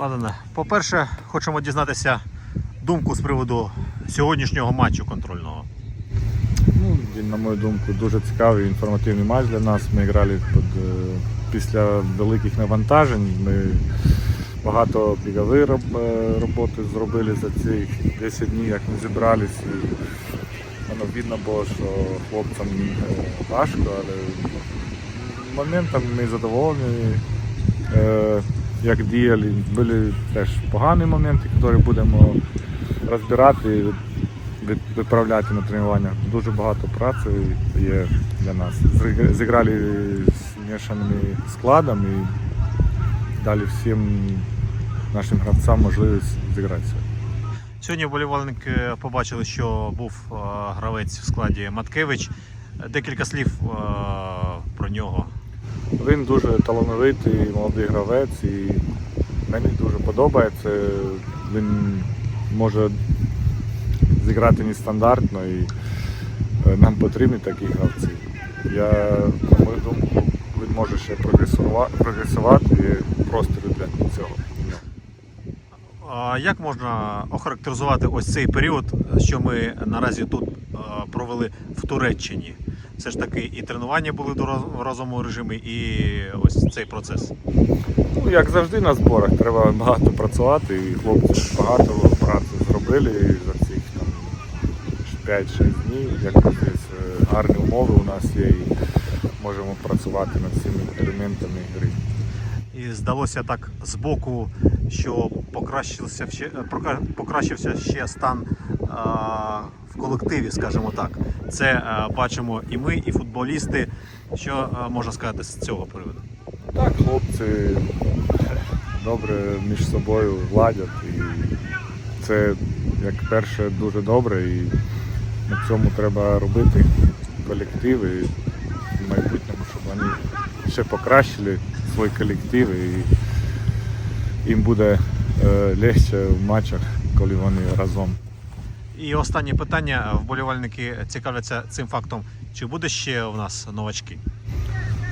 Ладно, по-перше, хочемо дізнатися думку з приводу сьогоднішнього матчу контрольного. Ну, він, на мою думку, дуже цікавий інформативний матч для нас. Ми грали під, е, після великих навантажень. Ми багато бігової е, роботи зробили за ці 10 днів, як ми зібрались. Воно видно було, що хлопцям е, важко, але моментом ми задоволені. Як діяли, були теж погані моменти, які будемо розбирати і виправляти на тренуваннях. Дуже багато праці є для нас. Зіграли з змішаними складом і дали всім нашим гравцям можливість зіграти. Сьогодні вболівальники побачили, що був е, гравець в складі Маткевич. Декілька слів е, про нього. Він дуже талановитий молодий гравець і мені дуже подобається. Він може зіграти нестандартно і е, нам потрібні такі гравці. Я, на мою думку, він може ще прогресува- прогресувати і простір для цього. Як можна охарактеризувати ось цей період, що ми наразі тут е, провели в Туреччині? Все ж таки і тренування були в разовому режимі, і ось цей процес. Ну, як завжди на зборах, треба багато працювати, і хлопці багато праці зробили за цих 5-6 днів. Як кажуть, гарні умови у нас є і можемо працювати над всіми елементами гри. І здалося так з боку, що покращився ще, покращився ще стан в колективі, скажімо так. Це бачимо і ми, і футболісти. Що а, можна сказати з цього приводу? Так, хлопці добре між собою владять і це як перше дуже добре і на цьому треба робити колективи в майбутньому, щоб вони ще покращили свій колектив і їм буде е, легше в матчах, коли вони разом. І останнє питання. Вболівальники цікавляться цим фактом. Чи буде ще у нас новачки?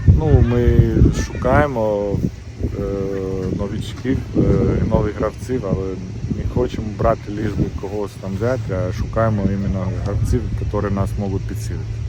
Ну, ми шукаємо е, новічків, е, нових гравців, але не хочемо брати ліж би когось там взяти, а шукаємо іменно гравців, які нас можуть підсилити.